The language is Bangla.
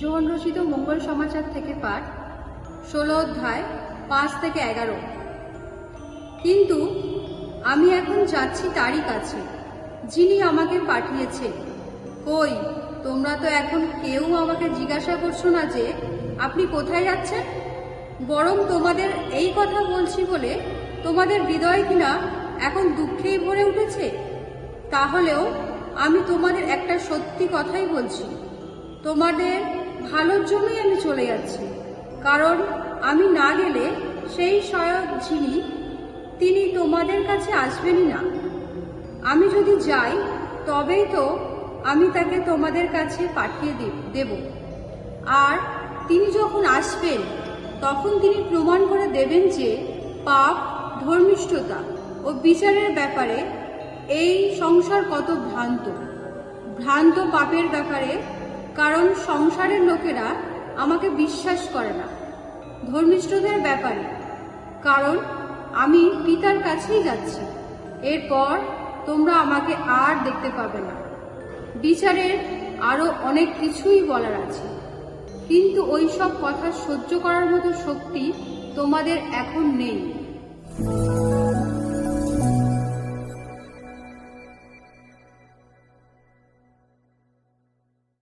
জোহন রচিত মঙ্গল সমাচার থেকে পাঠ, ষোলো অধ্যায়, পাঁচ থেকে এগারো। কিন্তু আমি এখন যাচ্ছি তারই কাছে, যিনি আমাকে পাঠিয়েছে। কই, তোমরা তো এখন কেউ আমাকে জিজ্ঞাসা করছ না যে, আপনি কোথায় যাচ্ছেন? বরং তোমাদের এই কথা বলছি বলে তোমাদের হৃদয় কিনা এখন দুঃখেই ভরে উঠেছে? তাহলেও আমি তোমাদের একটা সত্যি কথাই বলছি। তোমাদের ভালোর জন্যই আমি চলে যাচ্ছি। কারণ আমি না গেলে সেই সহায়ক যিনি তিনি তোমাদের কাছে আসবেনই না। আমি যদি যাই, তবেই তো আমি তাকে তোমাদের কাছে পাঠিয়ে দেব- দেব। আর তিনি যখন আসবেন, তখন তিনি প্রমাণ করে দেবেন যে পাপ, ধর্মিষ্ঠতা ও বিচারের ব্যাপারে এই সংসার কত ভ্রান্ত। ভ্রান্ত পাপের ব্যাপারে কারণ সংসারের লোকেরা আমাকে বিশ্বাস করে না। ধর্মিষ্ঠদের ব্যাপারে। কারণ আমি পিতার কাছেই যাচ্ছি। এরপর তোমরা আমাকে আর দেখতে পাবে না। বিচারের আরও অনেক কিছুই বলার আছে। কিন্তু ওই সব কথা সহ্য করার মতো শক্তি তোমাদের এখন নেই।